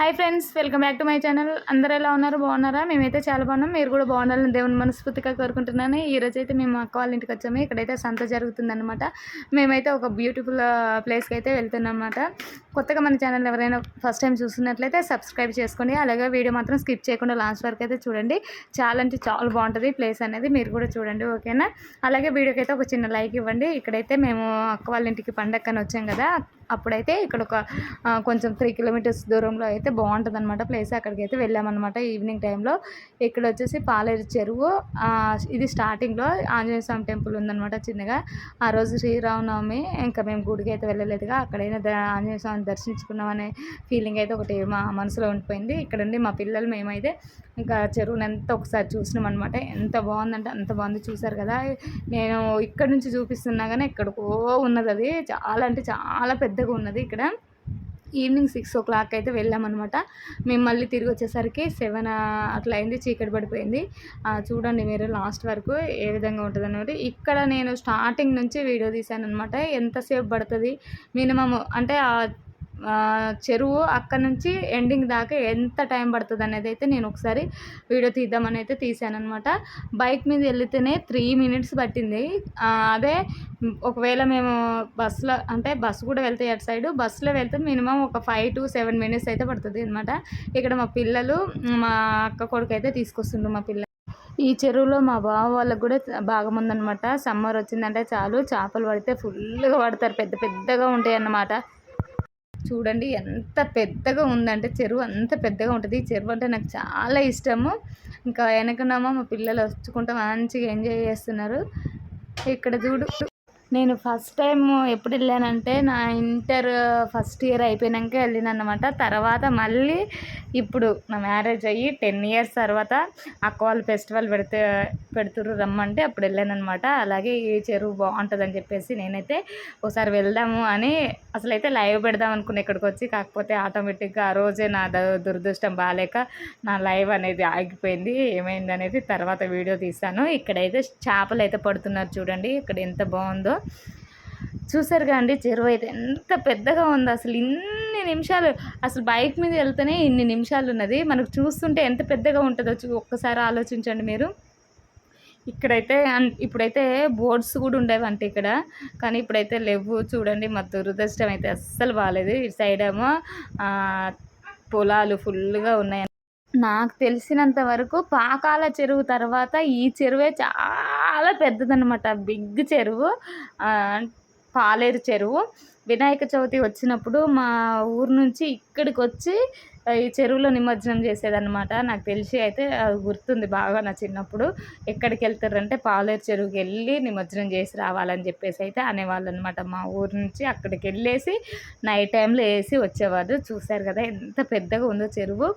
Hi friends welcome back to my channel అందరూ ఎలా ఉన్నారు? బాగున్నారా? మేమైతే చాలా బాగున్నాం. మీరు కూడా బాగుండాలని దేవుని మనస్ఫూర్తిగా కోరుకుంటున్నాను. ఈ అయితే మేము అక్క వాళ్ళ ఇంటికి వచ్చాము. ఇక్కడైతే సంత జరుగుతుందన్నమాట. మేమైతే ఒక బ్యూటిఫుల్ ప్లేస్కి uh, అయితే వెళ్తున్నాం అనమాట కొత్తగా మన ఛానల్ ఎవరైనా ఫస్ట్ టైం చూస్తున్నట్లయితే సబ్స్క్రైబ్ చేసుకోండి. అలాగే వీడియో మాత్రం స్కిప్ చేయకుండా లాస్ట్ వరకు అయితే చూడండి. చాలా అంటే చాలా బాగుంటుంది. ప్లేస్ అనేది మీరు కూడా చూడండి ఓకేనా అలాగే వీడియోకి అయితే ఒక చిన్న లైక్ ఇవ్వండి. ఇక్కడైతే మేము అక్క వాళ్ళ ఇంటికి పండక్కని వచ్చాం కదా అప్పుడైతే ఇక్కడ ఒక కొంచెం త్రీ కిలోమీటర్స్ దూరంలో అయితే బాగుంటుంది అనమాట ప్లేస్ అక్కడికి అయితే వెళ్ళామన్నమాట ఈవినింగ్ టైంలో ఇక్కడ వచ్చేసి పాలేరు చెరువు ఇది స్టార్టింగ్లో ఆంజనేయ స్వామి టెంపుల్ ఉందన్నమాట చిన్నగా. ఆ రోజు శ్రీరామనవమి ఇంకా మేము గుడికి అయితే వెళ్ళలేదుగా. అక్కడైనా ఆంజనేయ స్వామి దర్శించుకున్నాం దర్శించుకున్నామనే ఫీలింగ్ అయితే ఒకటి మా మనసులో ఉండిపోయింది. ఇక్కడ ఉండి మా పిల్లలు మేమైతే ఇంకా చెరువుని ఎంత ఒకసారి చూసినాం అనమాట ఎంత బాగుందంటే అంత బాగుంది చూసారు కదా. నేను ఇక్కడ నుంచి చూపిస్తున్నా కానీ ఎక్కడికో ఉన్నది అది. చాలా అంటే చాలా పెద్దగా ఉన్నది ఇక్కడ. ఈవినింగ్ సిక్స్ ఓ క్లాక్ అయితే వెళ్ళామన్నమాట మేము మళ్ళీ తిరిగి వచ్చేసరికి సెవెన్ అట్లా అయింది. చీకటి పడిపోయింది. చూడండి మీరు లాస్ట్ వరకు ఏ విధంగా ఉంటుంది అన్నమాట ఇక్కడ నేను స్టార్టింగ్ నుంచి వీడియో తీశాను అనమాట ఎంతసేపు పడుతుంది? మినిమమ్ అంటే ఆ, చెరువు అక్కడ నుంచి ఎండింగ్ దాకా ఎంత టైం పడుతుంది అనేది అయితే నేను ఒకసారి వీడియో తీద్దామని అయితే తీసాననమాట బైక్ మీద వెళ్తేనే త్రీ మినిట్స్ పట్టింది. అదే ఒకవేళ మేము బస్సులో అంటే బస్సు కూడా వెళ్తే అటు సైడ్ బస్సులో వెళ్తే మినిమం ఒక ఫైవ్ టు సెవెన్ మినిట్స్ అయితే పడుతుంది అనమాట ఇక్కడ మా పిల్లలు మా అక్క కొడుకు అయితే తీసుకొస్తుండ్రు మా పిల్లలు ఈ చెరువులో మా బావ వాళ్ళకు కూడా బాగా ఉందనమాట సమ్మర్ వచ్చిందంటే చాలు చేపలు పడితే ఫుల్గా పడతారు. పెద్ద పెద్దగా ఉంటాయి అన్నమాట చూడండి ఎంత పెద్దగా ఉందంటే చెరువు అంత పెద్దగా ఉంటుంది. ఈ చెరువు అంటే నాకు చాలా ఇష్టము. ఇంకా వెనకనేమో మా పిల్లలు వచ్చుకుంటూ మంచిగా ఎంజాయ్ చేస్తున్నారు. ఇక్కడ చూడు నేను ఫస్ట్ టైం ఎప్పుడు వెళ్ళానంటే నా ఇంటర్ ఫస్ట్ ఇయర్ అయిపోయాక వెళ్ళిన అనమాట తర్వాత మళ్ళీ ఇప్పుడు నా మ్యారేజ్ అయ్యి టెన్ ఇయర్స్ తర్వాత అక్క వాళ్ళు ఫెస్టివల్ పెడితే పెడుతుర్రు రమ్మంటే అప్పుడు వెళ్ళాను అనమాట అలాగే ఈ చెరువు బాగుంటుంది అని చెప్పేసి నేనైతే ఒకసారి వెళ్దాము అని అసలు అయితే లైవ్ పెడదాం అనుకున్నా ఇక్కడికి వచ్చి. కాకపోతే ఆటోమేటిక్గా ఆ రోజే నా ద- దురదృష్టం బాగాలేక నా లైవ్ అనేది ఆగిపోయింది. ఏమైంది అనేది తర్వాత వీడియో తీస్తాను. ఇక్కడైతే చేపలు అయితే పడుతున్నారు చూడండి. ఇక్కడ ఎంత బాగుందో. చూసారుగా అండి చెరువు అయితే ఎంత పెద్దగా ఉంది. అసలు ఇన్ని నిమిషాలు అసలు బైక్ మీద వెళ్తేనే ఇన్ని నిమిషాలు ఉన్నది. మనకు చూస్తుంటే ఎంత పెద్దగా ఉంటుందో ఒక్కసారి ఆలోచించండి మీరు. ఇక్కడైతే అన్- ఇప్పుడైతే బోర్డ్స్ కూడా ఉండేవంట ఇక్కడ. కానీ ఇప్పుడైతే లేవు. చూడండి మా దురదృష్టం అయితే అస్సలు బాగాలేదు ఇటు సైడ్ ఏమో ఆ, పొలాలు ఫుల్గా ఉన్నాయి. నాకు తెలిసినంత వరకు పాకాల చెరువు తర్వాత ఈ చెరువే చాలా పెద్దదనమాట బిగ్ చెరువు పాలేరు చెరువు. వినాయక చవితి వచ్చినప్పుడు మా ఊరు నుంచి ఇక్కడికి వచ్చి ఈ చెరువులో నిమజ్జనం చేసేదన్నమాట. నాకు తెలిసి అయితే అది గుర్తుంది బాగా నా చిన్నప్పుడు. ఎక్కడికి వెళ్తారంటే పాలేరు చెరువుకి వెళ్ళి నిమజ్జనం చేసి రావాలని చెప్పేసి అయితే అనేవాళ్ళు అనమాట మా ఊరు నుంచి అక్కడికి వెళ్ళేసి నైట్ టైంలో వేసి వచ్చేవారు. చూశారు కదా ఎంత పెద్దగా ఉందో చెరువు.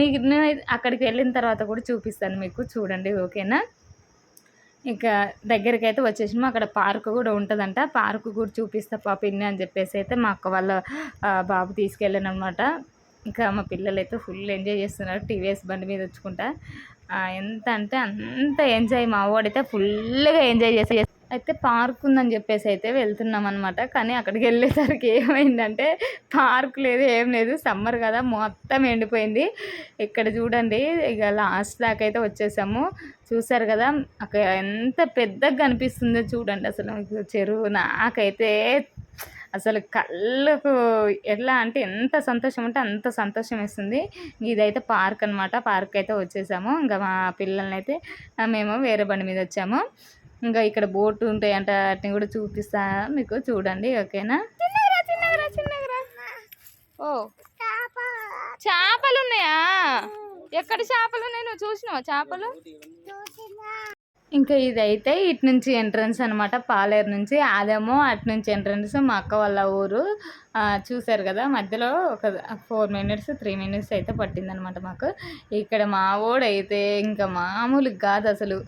మీకు నేను అక్కడికి వెళ్ళిన తర్వాత కూడా చూపిస్తాను మీకు. చూడండి ఓకేనా? ఇంకా దగ్గరికి అయితే వచ్చేసినాము అక్కడ పార్క్ కూడా ఉంటుందంట. పార్క్ కూడా చూపిస్తా పాపిన్ని అని చెప్పేసి అయితే మా అక్క వాళ్ళ బాబు తీసుకెళ్ళాను అనమాట ఇంకా మా పిల్లలు అయితే ఫుల్ ఎంజాయ్ చేస్తున్నారు. టీవీఎస్ బండి మీద వచ్చుకుంటా. ఎంత అంటే అంత ఎంజాయ్ మా వాడైతే ఫుల్గా ఎంజాయ్ చేసి అయితే పార్క్ ఉందని చెప్పేసి అయితే వెళ్తున్నాం అనమాట కానీ అక్కడికి వెళ్ళేసరికి ఏమైందంటే పార్క్ లేదు ఏం లేదు. సమ్మర్ కదా మొత్తం ఎండిపోయింది. ఇక్కడ చూడండి ఇక లాస్ట్ దాకా అయితే వచ్చేసాము. చూసారు కదా అక్కడ ఎంత పెద్దగా కనిపిస్తుందో చూడండి అసలు. చెరువు నాకైతే అసలు కళ్ళకు ఎట్లా అంటే ఎంత సంతోషం అంటే అంత సంతోషం వేస్తుంది. ఇదైతే పార్క్ అనమాట పార్క్ అయితే వచ్చేసాము. ఇంకా మా పిల్లల్ని అయితే మేము వేరే బండి మీద వచ్చాము. ఇంకా ఇక్కడ బోట్ ఉంటాయంట. వాటిని కూడా చూపిస్తా మీకు చూడండి ఓకేనా? చిన్నగా చిన్నగా చిన్నగా ఓ. చేపలు ఉన్నాయా? ఎక్కడ చేపలు ఉన్నాయి? నువ్వు చూసినావా చేపలు? ఇంకా ఇదైతే ఇటు నుంచి ఎంట్రన్స్ అనమాట పాలేరు నుంచి. అదేమో అటు నుంచి ఎంట్రన్స్ మా అక్క వాళ్ళ ఊరు. చూశారు కదా మధ్యలో ఒక ఫోర్ మినిట్స్ త్రీ మినిట్స్ అయితే పట్టిందనమాట మాకు. ఇక్కడ మా అయితే ఇంకా మామూలుగా కాదు అసలు.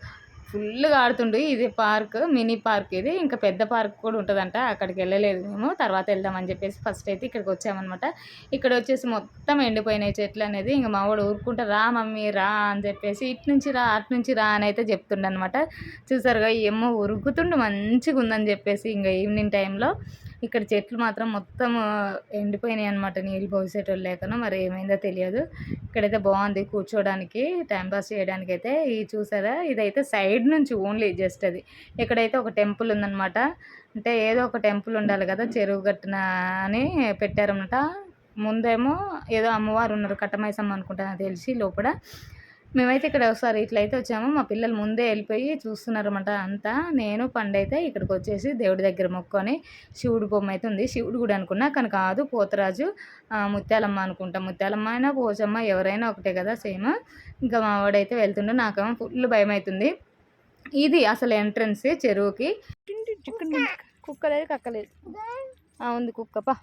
ఫుల్గా ఆడుతుండు ఇది పార్క్ మినీ పార్క్ ఇది. ఇంకా పెద్ద పార్క్ కూడా ఉంటుందంట. అక్కడికి వెళ్ళలేదు మేము. తర్వాత వెళ్దామని చెప్పేసి ఫస్ట్ అయితే ఇక్కడికి వచ్చామన్నమాట. ఇక్కడ వచ్చేసి మొత్తం ఎండిపోయినాయి చెట్లు అనేది. ఇంకా మా వాడు ఊరుకుంటా రా మమ్మీ రా అని చెప్పేసి ఇటు నుంచి రా అటు నుంచి రా అని అయితే చెప్తుండనమాట చూసారుగా ఏమో ఉరుకుతుండు మంచిగా ఉందని చెప్పేసి ఇంకా ఈవినింగ్ టైంలో. ఇక్కడ చెట్లు మాత్రం మొత్తం ఎండిపోయినాయి అనమాట నీళ్ళు పోసేటోళ్ళు లేకనో మరి ఏమైందో తెలియదు. ఇక్కడైతే బాగుంది కూర్చోడానికి టైంపాస్ చేయడానికి అయితే ఇది చూసారా? ఇదైతే సైడ్ నుంచి ఓన్లీ జస్ట్ అది. ఇక్కడైతే ఒక టెంపుల్ ఉందన్నమాట. అంటే ఏదో ఒక టెంపుల్ ఉండాలి కదా చెరువు గట్టున అని పెట్టారన్నమాట. ముందేమో ఏదో అమ్మవారు ఉన్నారు కట్టమైసమ్మ అనుకుంటా తెలిసి లోపల. మేమైతే ఇక్కడ ఒకసారి ఇట్లయితే వచ్చాము. మా పిల్లలు ముందే వెళ్ళిపోయి చూస్తున్నారన్నమాట అంతా. నేను పండైతే ఇక్కడికి వచ్చేసి దేవుడి దగ్గర మొక్కొని శివుడు బొమ్మ అయితే ఉంది. శివుడు కూడా అనుకున్నా కానీ కాదు పోతరాజు ముత్యాలమ్మ అనుకుంటాం. ముత్యాలమ్మ అయినా పోచమ్మ ఎవరైనా ఒకటే కదా సేమ్. ఇంకా మా వాడైతే వెళ్తుండే. నాకేమో ఫుల్ భయం అవుతుంది ఇది అసలు ఎంట్రన్స్ చెరువుకి. కుక్క లేదు కక్క లేదు ఉంది కుక్క పా.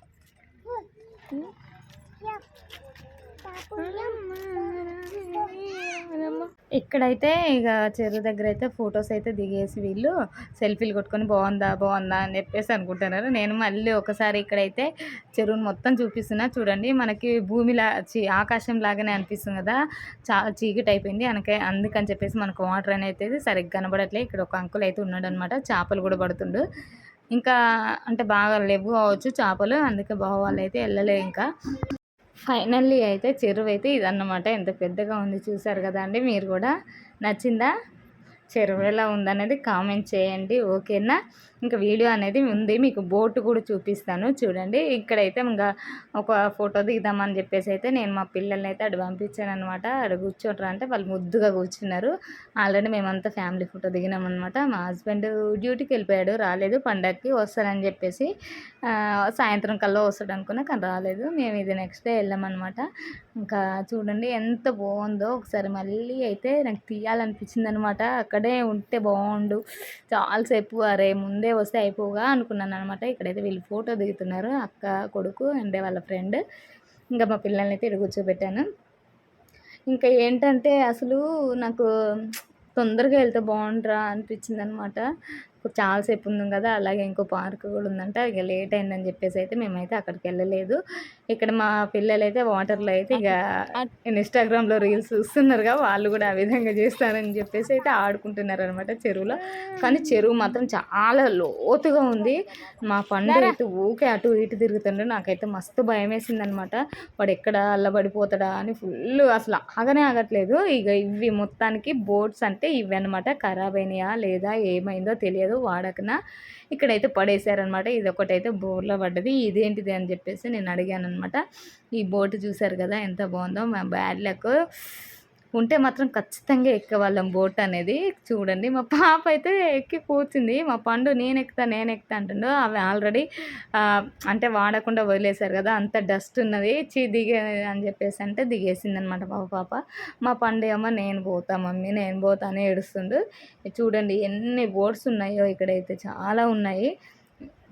ఇక్కడైతే ఇక చెరువు దగ్గర అయితే ఫొటోస్ అయితే దిగేసి వీళ్ళు సెల్ఫీలు కొట్టుకొని బాగుందా బాగుందా అని చెప్పేసి అనుకుంటున్నారు. నేను మళ్ళీ ఒకసారి ఇక్కడైతే చెరువును మొత్తం చూపిస్తున్నా. చూడండి మనకి భూమిలా చీ ఆకాశం లాగానే అనిపిస్తుంది కదా. చాలా చీకటి అయిపోయింది. అనకే అందుకని చెప్పేసి మనకు వాటర్ అనేది సరిగ్గా కనబడట్లే. ఇక్కడ ఒక అంకుల్ అయితే ఉన్నాడు అనమాట చేపలు కూడా పడుతుండు. ఇంకా అంటే బాగా లేవు కావచ్చు చేపలు. అందుకే బావ వాళ్ళు అయితే వెళ్ళలే ఇంకా. ఫైనల్లీ అయితే చెరువు అయితే ఇదన్నమాట. ఎంత పెద్దగా ఉంది చూసారు కదా అండి. మీరు కూడా నచ్చిందా? చెరువు ఎలా ఉందనేది కామెంట్ చేయండి. ఓకేనా? ఇంకా వీడియో అనేది ఉంది మీకు బోటు కూడా చూపిస్తాను చూడండి. ఇక్కడైతే ఇంకా ఒక ఫోటో దిగుదామని చెప్పేసి అయితే నేను మా పిల్లల్ని అయితే అటు పంపించాను అనమాట అక్కడ కూర్చోటరు అంటే వాళ్ళు ముద్దుగా కూర్చున్నారు. ఆల్రెడీ మేమంతా ఫ్యామిలీ ఫోటో దిగినాం అనమాట మా హస్బెండ్ డ్యూటీకి వెళ్ళిపోయాడు రాలేదు. పండగకి వస్తానని చెప్పేసి సాయంత్రం కల్లా వస్తాడు అనుకున్నా కానీ రాలేదు. మేము ఇది నెక్స్ట్ డే వెళ్ళామన్నమాట. ఇంకా చూడండి ఎంత బాగుందో. ఒకసారి మళ్ళీ అయితే నాకు తీయాలనిపించింది అనమాట అక్కడే ఉంటే బాగుండు. చాలాసేపు అరే ముందే వస్తే అయిపోగా అనుకున్నాను అనమాట ఇక్కడైతే వీళ్ళు ఫోటో దిగుతున్నారు అక్క కొడుకు అండ్ వాళ్ళ ఫ్రెండ్. ఇంకా మా పిల్లల్ని అయితే ఇక్కడ కూర్చోబెట్టాను. ఇంకా ఏంటంటే అసలు నాకు తొందరగా వెళ్తే బాగుంటారా అనిపించింది అనమాట చాలాసేపు ఉంది కదా అలాగే ఇంకో పార్క్ కూడా ఉందంట ఇక లేట్ అయిందని చెప్పేసి అయితే మేమైతే అక్కడికి వెళ్ళలేదు. ఇక్కడ మా పిల్లలు అయితే వాటర్లో అయితే ఇక ఇన్స్టాగ్రామ్లో రీల్స్ చూస్తున్నారుగా వాళ్ళు కూడా ఆ విధంగా చేస్తారని చెప్పేసి అయితే ఆడుకుంటున్నారు అనమాట చెరువులో. కానీ చెరువు మాత్రం చాలా లోతుగా ఉంది. మా పండు అయితే ఊకే అటు ఇటు తిరుగుతుండే. నాకైతే మస్తు భయం వేసింది అనమాట వాడు ఎక్కడ అల్లబడిపోతాడా అని ఫుల్ అసలు ఆగనే ఆగట్లేదు. ఇక ఇవి మొత్తానికి బోట్స్ అంటే ఇవి అనమాట ఖరాబ్ అయినాయా లేదా ఏమైందో తెలియదు. వాడకన ఇక్కడైతే పడేశారనమాట. ఇది ఒకటైతే బోర్లో పడ్డది. ఇదేంటిది అని చెప్పేసి నేను అడిగాను అనమాట ఈ బోట్ చూసారు కదా ఎంత బాగుందో. మా బ్యాడ్ లక్. ఉంటే మాత్రం ఖచ్చితంగా ఎక్కవాళ్ళం బోట్ అనేది. చూడండి మా పాప అయితే ఎక్కి కూర్చుంది. మా పండు నేను ఎక్కుతా నేను ఎక్కుతా అంటుండో. అవి ఆల్రెడీ అంటే వాడకుండా వదిలేశారు కదా అంత డస్ట్ ఉన్నది. చీ దిగే అని చెప్పేసి అంటే దిగేసింది అనమాట మా పాప. మా పండు ఏమో నేను పోతా మమ్మీ నేను పోతా అని ఏడుస్తుండు. చూడండి ఎన్ని బోట్స్ ఉన్నాయో ఇక్కడైతే చాలా ఉన్నాయి.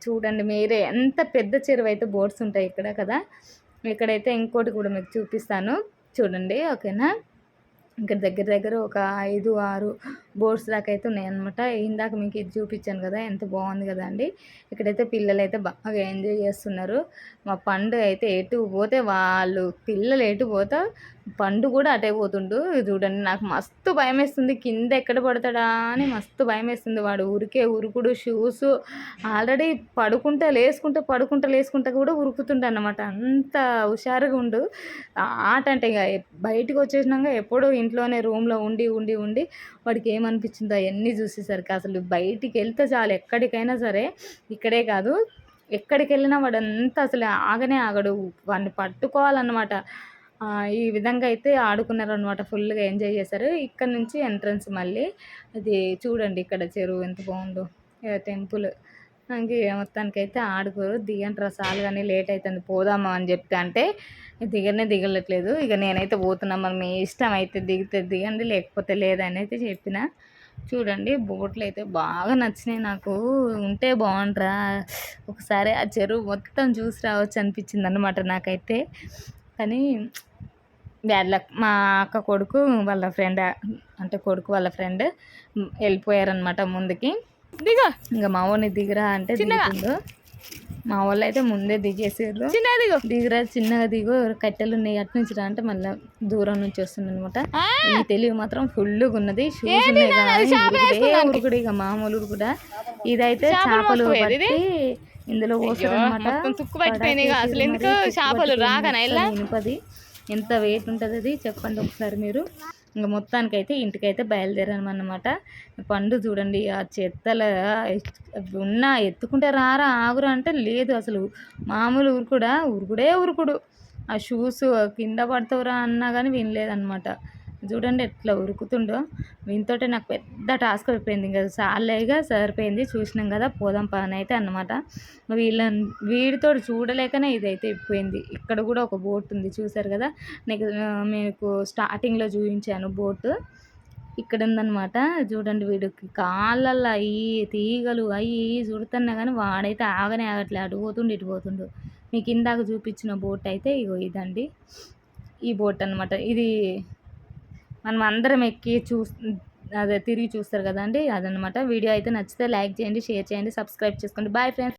చూడండి మీరే ఎంత పెద్ద చెరువు అయితే బోట్స్ ఉంటాయి ఇక్కడ కదా. ఇక్కడైతే ఇంకోటి కూడా మీకు చూపిస్తాను. చూడండి ఓకేనా? ఇంకా దగ్గర దగ్గర ఒక ఐదు ఆరు బోర్డ్స్ దాకా అయితే ఉన్నాయన్నమాట. ఇందాక మీకు ఇది చూపించాను కదా ఎంత బాగుంది కదా అండి. ఇక్కడైతే పిల్లలు అయితే బాగా ఎంజాయ్ చేస్తున్నారు. మా పండు అయితే ఎటు పోతే వాళ్ళు పిల్లలు ఎటు పోతే పండు కూడా అటే పోతుండు. చూడండి నాకు మస్తు భయం వేస్తుంది కింద ఎక్కడ పడతాడా అని మస్తు భయం వేస్తుంది వాడు ఉరికే ఉరుకుడు షూస్ ఆల్రెడీ పడుకుంటా లేసుకుంటా పడుకుంటా లేసుకుంటా కూడా ఉరుకుతుండే అన్నమాట. అంత హుషారుగా ఉండు. ఆట అంటే ఇక బయటకు వచ్చేసినాక ఎప్పుడూ ఇంట్లోనే రూమ్లో ఉండి ఉండి ఉండి వాడికి ఏమనిపించిందో అవన్నీ చూసేసరికి అసలు బయటికి వెళ్తే చాలు ఎక్కడికైనా సరే ఇక్కడే కాదు ఎక్కడికి వెళ్ళినా వాడు అంతా అసలు ఆగనే ఆగడు. వాడిని పట్టుకోవాలన్నమాట. ఈ విధంగా అయితే ఆడుకున్నారు అనమాట ఫుల్గా ఎంజాయ్ చేశారు. ఇక్కడ నుంచి ఎంట్రన్స్ మళ్ళీ అది చూడండి ఇక్కడ చెరువు ఎంత బాగుందో టెంపుల్. ఇంక మొత్తానికైతే ఆడుకోరు. దిగండి రసాలు కానీ లేట్ అవుతుంది పోదామా అని చెప్తే అంటే దిగనే దిగలట్లేదు ఇక నేనైతే పోతున్నా మరి మీ ఇష్టం అయితే దిగితే దిగండి లేకపోతే లేదని అయితే చెప్పిన. చూడండి బోట్లు అయితే బాగా నచ్చినాయి నాకు. ఉంటే బాగుంటరా ఒకసారి ఆ చెరువు మొత్తం చూసి రావచ్చు అనిపించింది అనమాట నాకైతే. కానీ బ్యాడ్ లక్. మా అక్క కొడుకు వాళ్ళ ఫ్రెండ్ అంటే కొడుకు వాళ్ళ ఫ్రెండ్ వెళ్ళిపోయారనమాట ముందుకి. దిగ. ఇంకా మా వాడిని దిగురా అంటే దిగుతుండు. మా వాళ్ళు అయితే ముందే దిగేసారు. చిన్నగా దిగు. దిగురా చిన్నగా దిగు. కట్టెలు ఉన్నాయి అటు నుంచి రా అంటే మళ్ళీ దూరం నుంచి వస్తుంది అనమాట ఈ తెలివి మాత్రం ఫుల్గా ఉన్నది. షూస్ ఉన్నాయి ఉరుకుడే ఇక మామూలు కూడా ఇదైతే చేపలు పట్టి ఇందులో మొత్తం తుక్కు పట్టిపోయినాయి. అసలు ఎందుకు చేపలు రాకనా? ఇనుపది. ఎంత వెయిట్ ఉంటుంది అది? చెప్పండి ఒకసారి మీరు. ఇంకా మొత్తానికైతే ఇంటికైతే బయలుదేరామన్నమాట పండు చూడండి ఆ చెత్తల ఉన్నా ఎత్తుకుంటే రారా ఆగురా అంటే లేదు అసలు. మామూలు ఊరుకుడా ఉరుకుడే ఉరుకుడు ఆ షూస్ కింద పడతావురా అన్నా కానీ వినలేదన్నమాట. చూడండి ఎట్లా ఉరుకుతుండో. వీనితోటే నాకు పెద్ద టాస్క్ అయిపోయింది. ఇంకా చాలేగా సరిపోయింది. చూసినాం కదా పోదాం పని అయితే అన్నమాట. వీళ్ళ వీడితో చూడలేకనే ఇదైతే అయిపోయింది. ఇక్కడ కూడా ఒక బోట్ ఉంది చూసారు కదా? నీకు మీకు స్టార్టింగ్లో చూపించాను బోటు. ఇక్కడ ఉందన్నమాట. చూడండి వీడికి కాళ్ళల్లో అయ్యి తీగలు అయ్యి చూడుతున్నా కానీ వాడైతే ఆగనే ఆగట్లే. అటు పోతుండు ఇటు పోతుండు. మీకు ఇందాక చూపించిన బోట్ అయితే ఇగో ఇదండి. ఈ బోట్ అన్నమాట. ఇది మనం అందరం ఎక్కి చూ అదే తిరిగి చూస్తారు కదండి. అదనమాట వీడియో అయితే నచ్చితే లైక్ చేయండి షేర్ చేయండి సబ్స్క్రైబ్ చేసుకోండి. Bye friends.